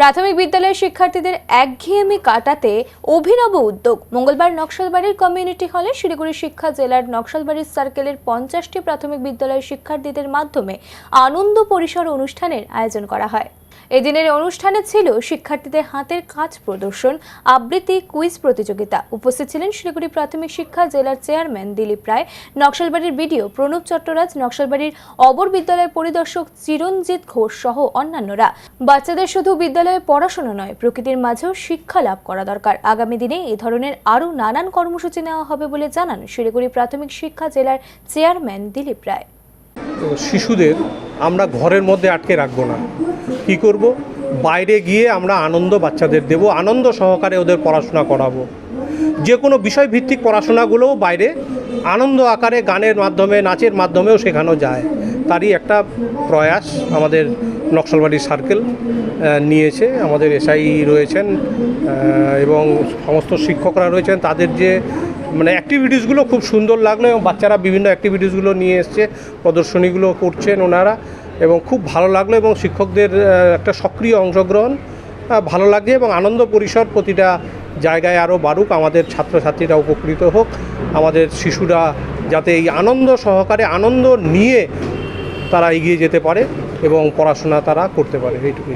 প্রাথমিক বিদ্যালয়ের শিক্ষার্থীদের একঘেয়েমি কাটাতে অভিনব উদ্যোগ। মঙ্গলবার নকশালবাড়ির কমিউনিটি হলে শিলিগুড়ি শিক্ষা জেলার নকশালবাড়ির সার্কেলের পঞ্চাশটি প্রাথমিক বিদ্যালয়ের শিক্ষার্থীদের মাধ্যমে আনন্দ পরিসর অনুষ্ঠানের আয়োজন করা হয়। এদিনের অনুষ্ঠানে ছিল শিক্ষার্থীদের হাতের কাজ প্রদর্শন, আবৃত্তি, কুইজ প্রতিযোগিতা। উপস্থিত ছিলেন শিলিগুড়ি প্রাথমিক শিক্ষা জেলার চেয়ারম্যান দিলীপ রায়, নকশালবাড়ির বিডিও প্রণব চট্টরাজ, নকশালবাড়ির অবর বিদ্যালয়ের পরিদর্শক চিরঞ্জিত ঘোষ সহ অন্যান্যরা। বাচ্চাদের শুধু বিদ্যালয়ে পড়াশোনা নয়, প্রকৃতির মাঝেও শিক্ষা লাভ করা দরকার। আগামী দিনে এ ধরনের আরও নানান কর্মসূচি নেওয়া হবে বলে জানান শিলিগুড়ি প্রাথমিক শিক্ষা জেলার চেয়ারম্যান দিলীপ রায়। শিশুদের আমরা ঘরের মধ্যে আটকে রাখব না। কি করব? বাইরে গিয়ে আমরা আনন্দ বাচ্চাদের দেব, আনন্দ সহকারে ওদের পড়াশোনা করাবো। যে কোনো বিষয়ভিত্তিক পড়াশোনাগুলোও বাইরে আনন্দ আকারে গানের মাধ্যমে, নাচের মাধ্যমেও শেখানো যায়। তারই একটা প্রয়াস আমাদের নকশালবাড়ি সার্কেল নিয়েছে। আমাদের এসআই রয়েছেন এবং সমস্ত শিক্ষকরা রয়েছেন। তাদের যে মানে অ্যাক্টিভিটিসগুলো খুব সুন্দর লাগল এবং বাচ্চারা বিভিন্ন অ্যাক্টিভিটিসগুলো নিয়ে এসছে প্রদর্শনীগুলো করছেন ওনারা এবং খুব ভালো লাগল এবং শিক্ষকদের একটা সক্রিয় অংশগ্রহণ ভালো লাগছে এবং আনন্দ পরিসর প্রতিটা জায়গায় আরও বাড়ুক, আমাদের ছাত্রছাত্রীরা উপকৃত হোক, আমাদের শিশুরা যাতে এই আনন্দ সহকারে আনন্দ নিয়ে তারা এগিয়ে যেতে পারে এবং পড়াশোনা তারা করতে পারে, এইটুকুই।